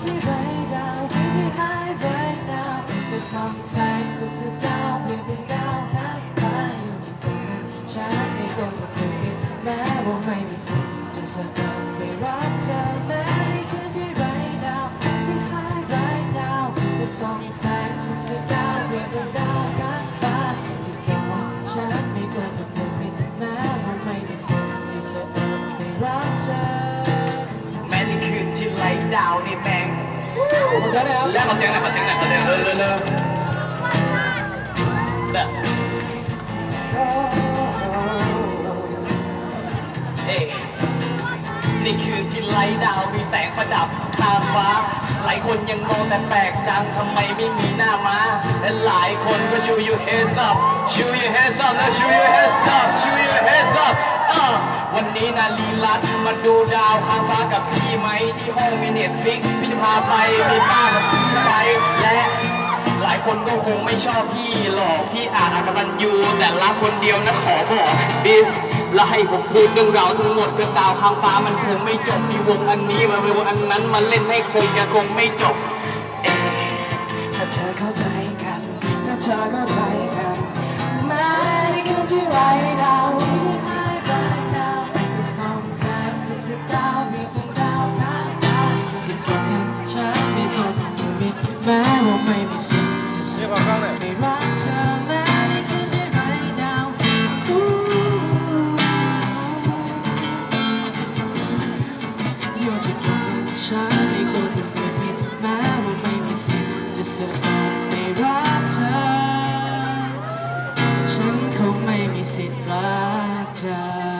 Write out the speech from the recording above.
she right now, pretty high right now. The song signs of the down, living down, can't find you to go in. Shiny gold, baby, man will make me see. Just a happy rotter, Mary, pretty right now, pretty high right now. The song signs of the down, living down, can't find you to go in. Shiny gold, baby, man will make me see. Just a happy rotter. คืนที่ไหลดาวในแมง ขสักดาวเสียนเป็นดาวหางไปที่ตรงนั้นฉันไม่ควรกับเธอผิดแม้ว่าไม่มีสิทธิ์จะสะกดไปรักเธอแม้ในคืนที่ไร้ดาวในแมงหมดแล้วนะครับแล้วขอเสียงหน่อยขอเสียงหน่อยขอเสียงเร็วเร็วเร็วแบบเอ๊ะในคืนที่ไร้ดาวมีแสงประดับข้ามฟ้า หลายคนยังมองแต่แปลกจังทำไมไม่มีหน้ามาและหลายคนก็ชู your hands up ชู your hands up แล้วชู your hands up ชู your hands up อะวันนี้นาลีรัตน์มาดูดาวข้ามฟ้ากับพี่ ที่ห้องมีเน็ตฟิกพี่จะพาไปมีป้ากับพี่ไปและหลายคนก็คงไม่ชอบพี่หรอกพี่อานอากตันยูแต่ละคนเดียวนะขอบอกบิสแล้วให้ผมพูดเรื่องราวทั้งหมดก็ดาวข้างฟ้ามันคงไม่จบมีวงอันนี้มาเป็นวงอันนั้นมาเล่นให้คงจะคงไม่จบเอ๊ะถ้าเธอเข้าใจกันถ้าเธอเข้าใจ ดแม้ว่าไม่มีสิทธิ์จะเสักไปรักเธอแม้ในคืนที่ไร้ดาวอู้อยู่ที่ตรงนั้นฉันมีคนที่ไม่มิดแม้ว่าไม่มีสิทธิ์จะเสักไปรักเธอ ฉันคงไม่มีสิทธิ์รักเธอ